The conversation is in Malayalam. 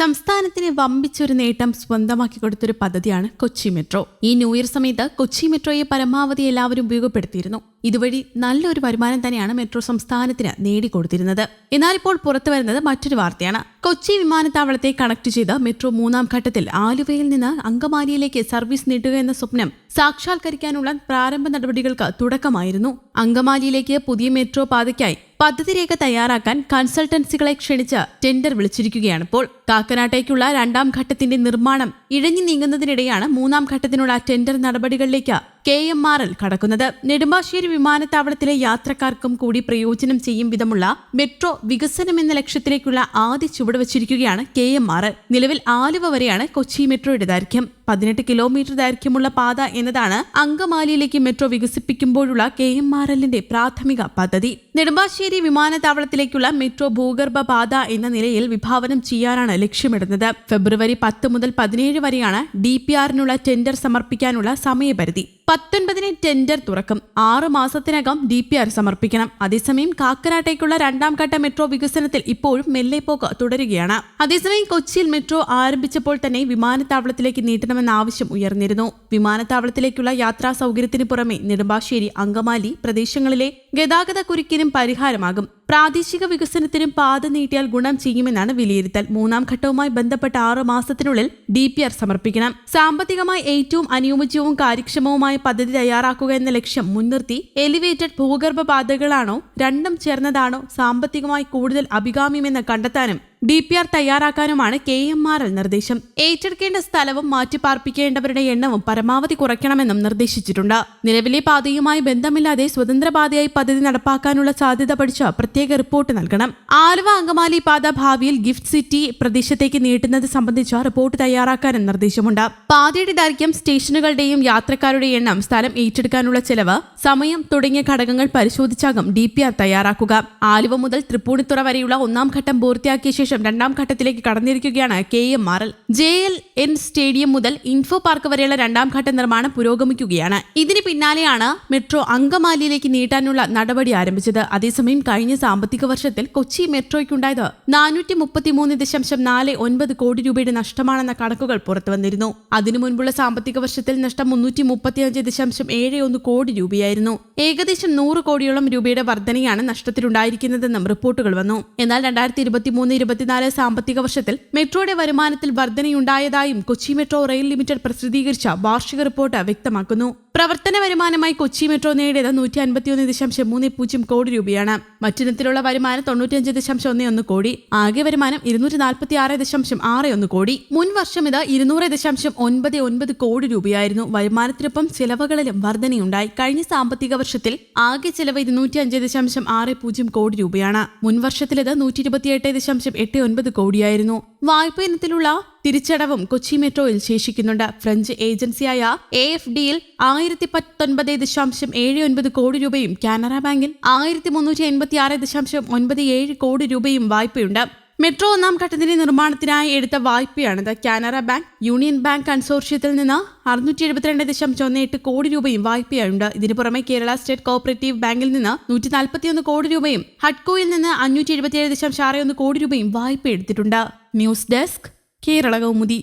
സംസ്ഥാനത്തിന് വമ്പിച്ചൊരു നേട്ടം സ്വന്തമാക്കി കൊടുത്തൊരു പദ്ധതിയാണ് കൊച്ചി മെട്രോ. ഈ ന്യൂ ഇയർ സമയത്ത് കൊച്ചി മെട്രോയെ പരമാവധി എല്ലാവരും ഉപയോഗപ്പെടുത്തിയിരുന്നു. ഇതുവഴി നല്ലൊരു വരുമാനം തന്നെയാണ് മെട്രോ സംസ്ഥാനത്തിന് നേടിക്കൊടുത്തിരുന്നത്. എന്നാൽ ഇപ്പോൾ പുറത്തു വരുന്നത് മറ്റൊരു വാർത്തയാണ്. കൊച്ചി വിമാനത്താവളത്തെ കണക്ട് ചെയ്ത മെട്രോ മൂന്നാം ഘട്ടത്തിൽ ആലുവയിൽ നിന്ന് അങ്കമാലിയിലേക്ക് സർവീസ് നീട്ടുക എന്ന സ്വപ്നം സാക്ഷാത്കരിക്കാനുള്ള പ്രാരംഭ നടപടികൾക്ക് തുടക്കമായിരുന്നു. അങ്കമാലിയിലേക്ക് പുതിയ മെട്രോ പാതയ്ക്കായി പദ്ധതി രേഖ തയ്യാറാക്കാൻ കൺസൾട്ടൻസികളെ ക്ഷണിച്ച് ടെൻഡർ വിളിച്ചിരിക്കുകയാണിപ്പോൾ. കാക്കനാട്ടേക്കുള്ള രണ്ടാം ഘട്ടത്തിന്റെ നിർമ്മാണം ഇഴഞ്ഞു നീങ്ങുന്നതിനിടെയാണ് മൂന്നാം ഘട്ടത്തിനുള്ള ടെൻഡർ നടപടികളിലേക്ക് കെ എം ആർ എൽ കടക്കുന്നത്. നെടുമ്പാശ്ശേരി വിമാനത്താവളത്തിലെ യാത്രക്കാർക്കും കൂടി പ്രയോജനം ചെയ്യും വിധമുള്ള മെട്രോ വികസനം എന്ന ലക്ഷ്യത്തിലേക്കുള്ള ആദ്യ ചുവട് വച്ചിരിക്കുകയാണ് കെ എം ആർ നിലവിൽ ആലുവ വരെയാണ് കൊച്ചി മെട്രോയുടെ ദൈർഘ്യം. പതിനെട്ട് കിലോമീറ്റർ ദൈർഘ്യമുള്ള പാത എന്നതാണ് അങ്കമാലിയിലേക്ക് മെട്രോ വികസിപ്പിക്കുമ്പോഴുള്ള കെ എം ആർ എല്ലിന്റെ പ്രാഥമിക പദ്ധതി. നെടുമ്പാശ്ശേരി വിമാനത്താവളത്തിലേക്കുള്ള മെട്രോ ഭൂഗർഭ പാത എന്ന നിലയിൽ വിഭാവനം ചെയ്യാനാണ് ലക്ഷ്യമിടുന്നത്. ഫെബ്രുവരി പത്ത് മുതൽ പതിനേഴ് വരെയാണ് ഡി പി ആറിനുള്ള ടെൻഡർ സമർപ്പിക്കാനുള്ള സമയപരിധി. പത്തൊൻപതിന് ടെൻഡർ തുറക്കും. ആറ് മാസത്തിനകം ഡി പി ആർ സമർപ്പിക്കണം. അതേസമയം കാക്കനാട്ടേക്കുള്ള രണ്ടാം ഘട്ട മെട്രോ വികസനത്തിൽ ഇപ്പോഴും മെല്ലെപ്പോക്ക് തുടരുകയാണ്. അതേസമയം കൊച്ചിയിൽ മെട്രോ ആരംഭിച്ചപ്പോൾ തന്നെ വിമാനത്താവളത്തിലേക്ക് നീട്ടണമെന്ന ആവശ്യം ഉയർന്നിരുന്നു. വിമാനത്താവളത്തിലേക്കുള്ള യാത്രാ സൗകര്യത്തിന് പുറമെ നെടുമ്പാശ്ശേരി അങ്കമാലി പ്രദേശങ്ങളിലെ ഗതാഗത കുരുക്കിനും പരിഹാരമാകും. പ്രാദേശിക വികസനത്തിനും പാത നീട്ടിയാൽ ഗുണം ചെയ്യുമെന്നാണ് വിലയിരുത്തൽ. മൂന്നാം ഘട്ടവുമായി ബന്ധപ്പെട്ട ആറ് മാസത്തിനുള്ളിൽ ഡി പി ആർ സമർപ്പിക്കണം. സാമ്പത്തികമായി ഏറ്റവും അനുയോജ്യവും കാര്യക്ഷമവുമായ പദ്ധതി തയ്യാറാക്കുക എന്ന ലക്ഷ്യം മുൻനിർത്തി എലിവേറ്റഡ് ഭൂഗർഭ പാതകളാണോ രണ്ടും ചേർന്നതാണോ സാമ്പത്തികമായി കൂടുതൽ അഭികാമ്യമെന്ന് കണ്ടെത്താനും ഡി പി ആർ തയ്യാറാക്കാനുമാണ് കെ എം ആർ എൽ നിർദ്ദേശം. ഏറ്റെടുക്കേണ്ട സ്ഥലവും മാറ്റിപ്പാർപ്പിക്കേണ്ടവരുടെ എണ്ണവും പരമാവധി കുറയ്ക്കണമെന്നും നിർദ്ദേശിച്ചിട്ടുണ്ട്. നിലവിലെ പാതയുമായി ബന്ധമില്ലാതെ സ്വതന്ത്ര പാതയായി പദ്ധതി നടപ്പാക്കാനുള്ള സാധ്യത പഠിച്ച പ്രത്യേക റിപ്പോർട്ട് നൽകണം. ആലുവ അങ്കമാലി പാത ഭാവിയിൽ ഗിഫ്റ്റ് സിറ്റി പ്രദേശത്തേക്ക് നീട്ടുന്നത് സംബന്ധിച്ച റിപ്പോർട്ട് തയ്യാറാക്കാനും നിർദ്ദേശമുണ്ട്. പാതയുടെ ദൈർഘ്യം സ്റ്റേഷനുകളുടെയും യാത്രക്കാരുടെ എണ്ണം സ്ഥലം ഏറ്റെടുക്കാനുള്ള ചെലവ് സമയം തുടങ്ങിയ ഘടകങ്ങൾ പരിശോധിച്ചാകും ഡി പി ആർ തയ്യാറാക്കുക. ആലുവ മുതൽ തൃപ്പൂണിത്തുറ വരെയുള്ള ഒന്നാം ഘട്ടം പൂർത്തിയാക്കിയ ശേഷം രണ്ടാം ഘട്ടത്തിലേക്ക് കടന്നിരിക്കുകയാണ് K M R L J L N stadium മുതൽ ഇൻഫോ പാർക്ക് വരെയുള്ള രണ്ടാം ഘട്ട നിർമ്മാണം പുരോഗമിക്കുകയാണ്. ഇതിന് പിന്നാലെയാണ് മെട്രോ അങ്കമാലിയിലേക്ക് നീട്ടാനുള്ള നടപടി ആരംഭിച്ചത്. അതേസമയം കഴിഞ്ഞ സാമ്പത്തിക വർഷത്തിൽ കൊച്ചി മെട്രോയ്ക്കുണ്ടായത് നാനൂറ്റി മുപ്പത്തിമൂന്ന് ദശാംശം നാല് ഒൻപത് കോടി രൂപയുടെ നഷ്ടമാണെന്ന കണക്കുകൾ പുറത്തുവന്നിരുന്നു. അതിനു മുൻപുള്ള സാമ്പത്തിക വർഷത്തിൽ നഷ്ടം മുന്നൂറ്റി മുപ്പത്തിയഞ്ച് ദശാംശം ഏഴ് ഒന്ന് കോടി രൂപയായിരുന്നു. ഏകദേശം നൂറ് കോടിയോളം രൂപയുടെ വർധനയാണ് നഷ്ടത്തിലുണ്ടായിരിക്കുന്നതെന്നും റിപ്പോർട്ടുകൾ വന്നു. എന്നാൽ രണ്ടായിരത്തി ഇരുപത്തിമൂന്ന് ഇരുപത്തിനാല് സാമ്പത്തിക വർഷത്തിൽ മെട്രോയുടെ വരുമാനത്തിൽ വർധനയുണ്ടായതായും കൊച്ചി മെട്രോ റെയിൽ ലിമിറ്റഡ് പ്രസിദ്ധീകരിച്ച വാർഷിക റിപ്പോർട്ട് വ്യക്തമാക്കുന്നു. പ്രവർത്തന വരുമാനമായി കൊച്ചി മെട്രോ നേടിയത് നൂറ്റി അൻപത്തിയൊന്ന് ദശാംശം മൂന്ന് പൂജ്യം കോടി രൂപയാണ്. മറ്റിനത്തിലുള്ള വരുമാനം തൊണ്ണൂറ്റിയഞ്ച് ദശാംശം ഒന്ന് ഒന്ന് കോടി. ആകെ വരുമാനം ഇരുന്നൂറ്റി നാൽപ്പത്തി ആറ് ദശാംശം ആറ് ഒന്ന് കോടി. മുൻ വർഷം ഇത് ഇരുന്നൂറ് ദശാംശം ഒൻപത് ഒൻപത് കോടി രൂപയായിരുന്നു. വരുമാനത്തിനൊപ്പം ചെലവുകളിലും വർധനയുണ്ടായി. കഴിഞ്ഞ സാമ്പത്തിക വർഷത്തിൽ ആകെ ചെലവ് ഇരുന്നൂറ്റി അഞ്ച് ദശാംശം ആറ് പൂജ്യം കോടി രൂപയാണ്. മുൻ വർഷത്തിലത് നൂറ്റി ഇരുപത്തിയെട്ട് ദശാംശം എട്ട് ഒൻപത് കോടിയായിരുന്നു. വായ്പ ഇനത്തിലുള്ള തിരിച്ചടവും കൊച്ചി മെട്രോയിൽ ശേഷിക്കുന്നുണ്ട്. ഫ്രഞ്ച് ഏജൻസിയായ എ എഫ് ഡിയിൽ ആയിരത്തി പത്തൊൻപത് ദശാംശം ഏഴ് ഒൻപത് കോടി രൂപയും കാനറ ബാങ്കിൽ ആയിരത്തി മുന്നൂറ്റി എൺപത്തി ആറ് ദശാംശം ഒൻപത് ഏഴ് കോടി രൂപയും വായ്പയുണ്ട്. മെട്രോ ഒന്നാം ഘട്ടത്തിന്റെ നിർമ്മാണത്തിനായി എടുത്ത വായ്പയാണിത്. കാനറ ബാങ്ക് യൂണിയൻ ബാങ്ക് കൺസോർഷ്യത്തിൽ നിന്ന് അറുന്നൂറ്റി എഴുപത്തിരണ്ട് ദശാംശം ഒന്ന് എട്ട് കോടി രൂപയും വായ്പയുണ്ട് ഇതിനു പുറമെ കേരള സ്റ്റേറ്റ് കോപ്പറേറ്റീവ് ബാങ്കിൽ നിന്ന് നൂറ്റി നാൽപ്പത്തിയൊന്ന് കോടി രൂപയും ഹഡ്കോയിൽ നിന്ന് അഞ്ഞൂറ്റി എഴുപത്തിയേഴ് ദശാംശം ആറ് ഒന്ന് കോടി രൂപയും വായ്പ എടുത്തിട്ടുണ്ട് ന്യൂസ് ഡെസ്ക് കേരള കൗമുദി